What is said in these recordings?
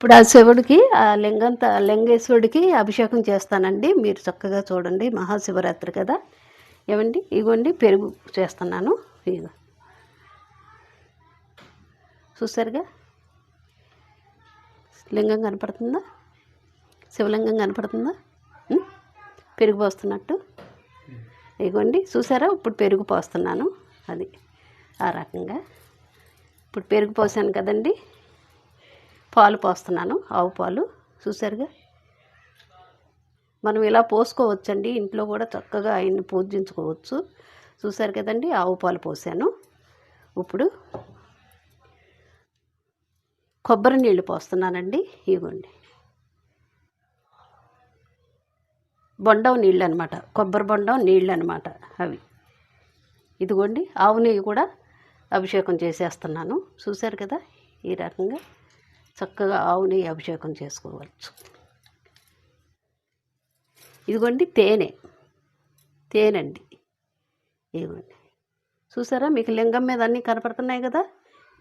ఇప్పుడు ఆ శివుడికి ఆ లింగంత లింగేశ్వరుడికి అభిషేకం చేస్తానండి. మీరు చక్కగా చూడండి. మహాశివరాత్రి కదా. ఏమండి? ఇగోండి పెరుగు చేస్తున్నాను. ఇగో చూసారుగా? లింగం కనపడుతుందా? శివలింగం కనపడుతుందా? పెరుగు పోస్తున్నట్టు. ఇగోండి. చూసారా? ఇప్పుడు పెరుగు పోస్తున్నాను. అది ఆ రకంగా. ఇప్పుడు పెరుగు పోసాను కదండి. పాలు పోస్తున్నాను ఆవు పాలు. చూసారుగా మనం ఇలా పోసుకోవచ్చండి. ఇంట్లో కూడా చక్కగా ఆయన్ని పూజించుకోవచ్చు. చూసారు కదండి? ఆవు పాలు పోసాను. ఇప్పుడు కొబ్బరి నీళ్ళు పోస్తున్నానండి. ఇవ్వండి. బొండం నీళ్ళు అనమాట కొబ్బరి బొండం నీళ్ళు అనమాట అవి. ఇదిగోండి ఆవు నెయ్యి కూడా అభిషేకం చేసేస్తున్నాను. చూశారు కదా? ఈ రకంగా చక్కగా ఆవు నెయ్యి అభిషేకం చేసుకోవచ్చు. ఇదిగోండి తేనె. తేనండి. ఇదిగోండి. చూసారా? మీకు లింగం మీద అన్నీ కనపడుతున్నాయి కదా?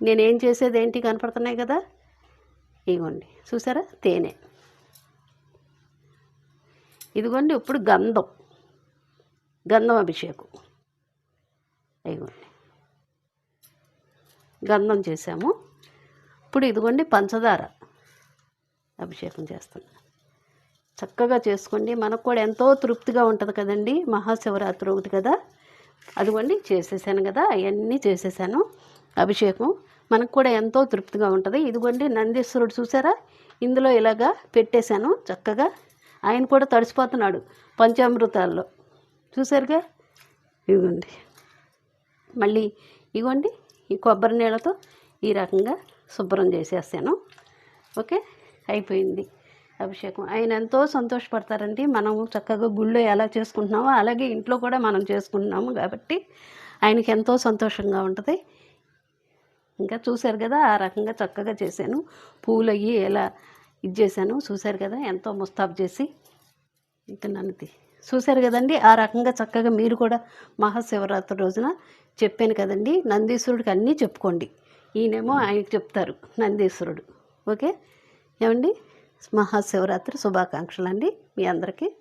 నేనేం చేసేది ఏంటి కనపడుతున్నాయి కదా? ఇదిగోండి. చూసారా? తేనె. ఇదిగోండి ఇప్పుడు గంధం. గంధం అభిషేకం. ఇదిగోండి. గంధం చేసాము. ఇప్పుడు ఇదిగోండి పంచదార అభిషేకం చేస్తున్నాను చక్కగా చేసుకోండి. మనకు కూడా ఎంతో తృప్తిగా ఉంటుంది కదండి. మహాశివరాత్రి ఒకటి కదా. అదిగోండి చేసేసాను కదా. అవన్నీ చేసేసాను. అభిషేకం మనకు కూడా ఎంతో తృప్తిగా ఉంటుంది. ఇదిగోండి నందీశ్వరుడు చూసారా? ఇందులో ఇలాగా పెట్టేశాను చక్కగా. ఆయన కూడా తడిసిపోతున్నాడు పంచామృతాల్లో. చూసారుగా? ఇదిగోండి. మళ్ళీ ఇగోండి ఈ కొబ్బరి నీళ్ళతో ఈ రకంగా శుభ్రం చేసేస్తాను. ఓకే? అయిపోయింది అభిషేకం. ఆయన ఎంతో సంతోషపడతారండి. మనం చక్కగా గుళ్ళో ఎలా చేసుకుంటున్నామో అలాగే ఇంట్లో కూడా మనం చేసుకుంటున్నాము కాబట్టి ఆయనకి ఎంతో సంతోషంగా ఉంటుంది. ఇంకా చూశారు కదా ఆ రకంగా చక్కగా చేశాను. పూలు అయ్యి ఎలా ఇది చేశాను చూశారు కదా ఎంతో ముస్తాబు చేసి. ఇంకా నన్ను చూశారు కదండి ఆ రకంగా చక్కగా మీరు కూడా మహాశివరాత్రి రోజున చెప్పాను కదండి నందీశ్వరుడికి అన్నీ చెప్పుకోండి. ఈయనేమో ఆయనకి చెప్తారు నందీశ్వరుడు. ఓకే? ఏమండి? మహాశివరాత్రి శుభాకాంక్షలు అండి మీ అందరికీ.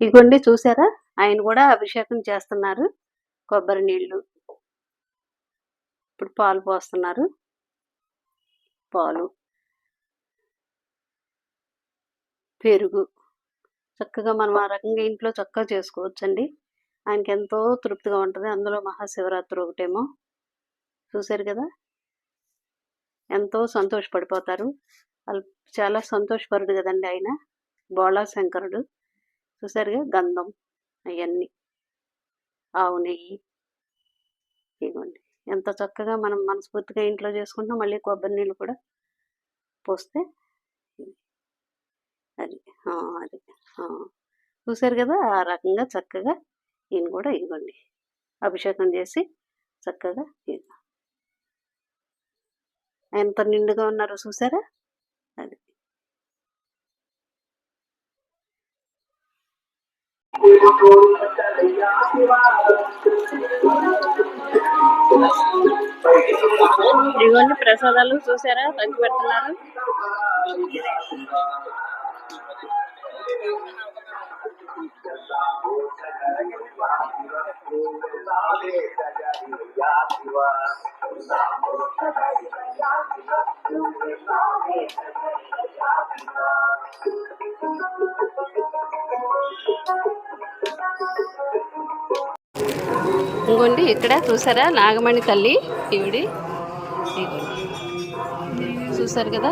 ఇగోండి చూసారా? ఆయన కూడా అభిషేకం చేస్తున్నారు. కొబ్బరి నీళ్ళు. ఇప్పుడు పాలు పోస్తున్నారు. పాలు. పెరుగు. చక్కగా మనం ఆ రకంగా ఇంట్లో చక్కగా చేసుకోవచ్చండి. ఆయనకి ఎంతో తృప్తిగా ఉంటుంది. అందులో మహాశివరాత్రి ఒకటేమో. చూశారు కదా? ఎంతో సంతోషపడిపోతారు. వాళ్ళు చాలా సంతోషపరుడు కదండి ఆయన. బోళా శంకరుడు. చూసారుగా గంధం అవన్నీ. ఆవు నెయ్యి. ఇవ్వండి. ఎంత చక్కగా మనం మనస్ఫూర్తిగా ఇంట్లో చేసుకుంటాం మళ్ళీ కొబ్బరి నీళ్ళు కూడా పోస్తే అది. అది. చూసారు కదా? ఆ రకంగా చక్కగా ఈయన కూడా ఇవ్వండి. అభిషేకం చేసి చక్కగా ఇదిగో. ఎంత నిండుగా ఉన్నారో చూసారా? అది. ఇదిగోండి ప్రసాదాలు చూసారా? పంచి పెడుతున్నారు. ఇంకోండి ఇక్కడ చూసారా? నాగమణి తల్లి ఈవిడి. చూసారు కదా?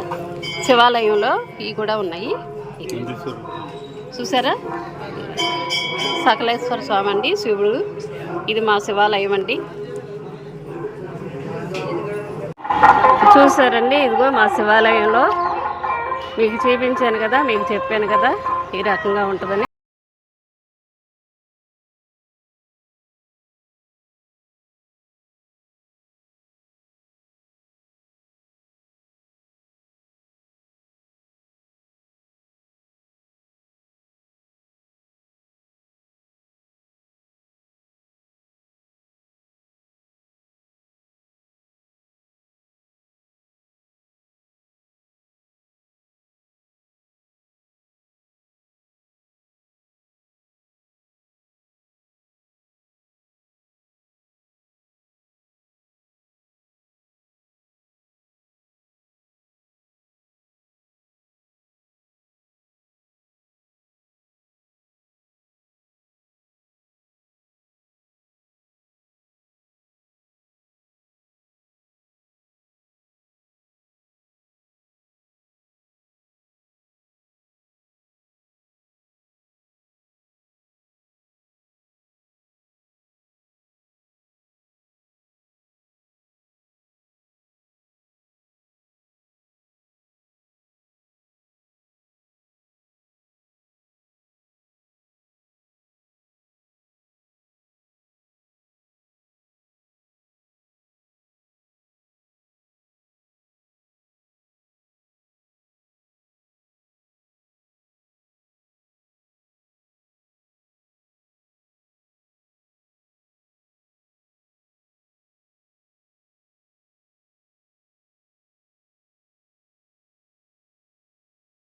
శివాలయంలో ఇవి కూడా ఉన్నాయి. చూసారా? సకలేశ్వర స్వామి అండి శివుడు. ఇది మా శివాలయం అండి. చూసారండి ఇదిగో మా శివాలయంలో మీకు చూపించాను కదా మీకు చెప్పాను కదా ఈ రకంగా ఉంటుందని.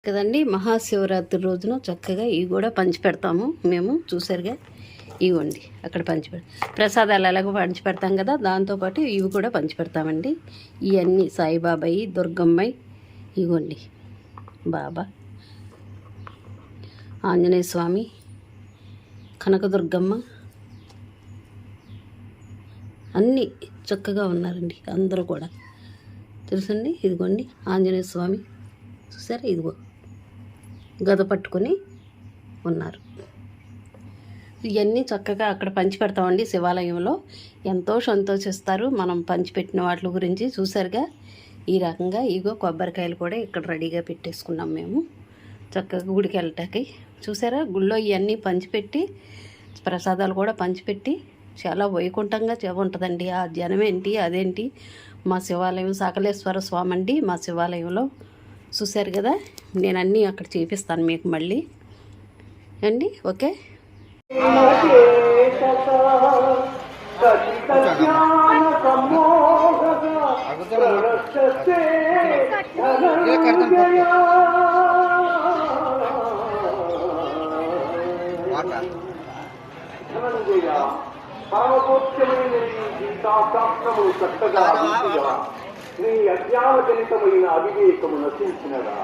కదండి మహాశివరాత్రి రోజున చక్కగా ఇవి కూడా పంచి పెడతాము మేము చూసారుగా ఇవ్వండి అక్కడ పంచి పెడ ప్రసాదాలు ఎలాగో పంచి పెడతాం కదా దాంతోపాటు ఇవి కూడా పంచి పెడతామండి ఇవన్నీ సాయిబాబాయి దుర్గమ్మాయి ఇవ్వండి బాబా ఆంజనేయ స్వామి కనకదుర్గమ్మ అన్నీ చక్కగా ఉన్నారండి అందరూ కూడా. తెలుసండి? ఇదిగోండి ఆంజనేయ స్వామి చూసారా ఇదిగో. గద పట్టుకొని ఉన్నారు. ఇవన్నీ చక్కగా అక్కడ పంచి పెడతామండి శివాలయంలో. ఎంతో సంతోషిస్తారు. మనం పంచిపెట్టిన వాటి గురించి చూసారుగా ఈ రకంగా ఇగో కొబ్బరికాయలు కూడా ఇక్కడ రెడీగా పెట్టేసుకున్నాం మేము. చక్కగా గుడికి వెళ్ళటానికి. చూసారా గుళ్ళో ఇవన్నీ పంచిపెట్టి ప్రసాదాలు కూడా పంచిపెట్టి చాలా వైకుంఠంగా చే- ఉంటుందండి. ఆ జనం ఏంటి అదేంటి? మా శివాలయం సకలేశ్వర స్వామి అండి మా శివాలయంలో చూశారు కదా? నేను అన్నీ అక్కడ చూపిస్తాను మీకు మళ్ళీ. అండి ఓకే? ధనంజయ పరమపోత్యమైన నీ చక్కగా నీ అజ్ఞానజనితమైన అవివేకము నశించినదా?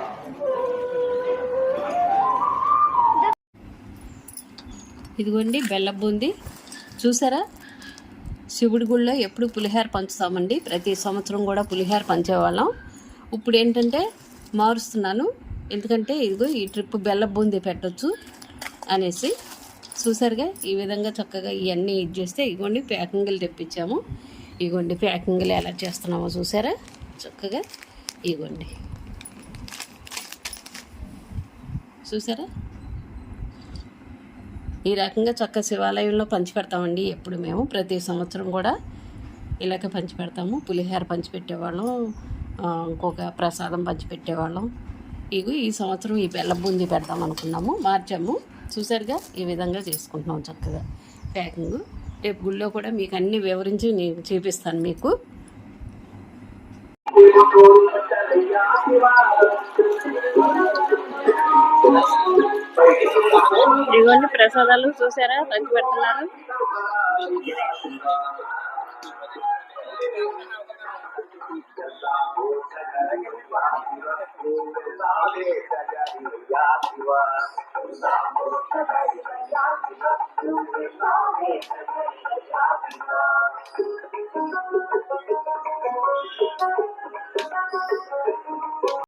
ఇదిగోండి బెల్లం బూంది. చూసారా? శివుడి గుళ్ళో ఎప్పుడు పులిహార పంచుతామండి. ప్రతి సంవత్సరం కూడా పులిహార పంచేవాళ్ళం. ఇప్పుడు ఏంటంటే మారుస్తున్నాను. ఎందుకంటే ఇదిగో ఈ ట్రిప్ బెల్ల బూంది పెట్టొచ్చు అనేసి. చూసారుగా ఈ విధంగా చక్కగా ఇవన్నీ ఇది చేస్తే ఇదిగోండి ప్యాకింగ్లు తెప్పించాము. ఇగోండి ప్యాకింగ్లు ఎలా చేస్తున్నామో చూసారా? చక్కగా ఇగోండి. చూసారా? ఈ రకంగా చక్క శివాలయంలో పంచిపెడతామండి. ఎప్పుడు మేము ప్రతి సంవత్సరం కూడా ఇలాగ పంచిపెడతాము. పులిహోర పంచిపెట్టేవాళ్ళం. ఇంకొక ప్రసాదం పంచిపెట్టేవాళ్ళం. ఇవి ఈ సంవత్సరం ఈ బెల్లం బూంది పెడదాం అనుకున్నాము మార్చాము. చూసారుగా? ఈ విధంగా చేసుకుంటున్నాం చక్కగా. ప్యాకింగ్. రేపు గుళ్ళో కూడా మీకు అన్ని వివరించి నేను చూపిస్తాను మీకు. ఇదిగోండి ప్రసాదాలు చూసారా? పంచి పెడుతున్నారు.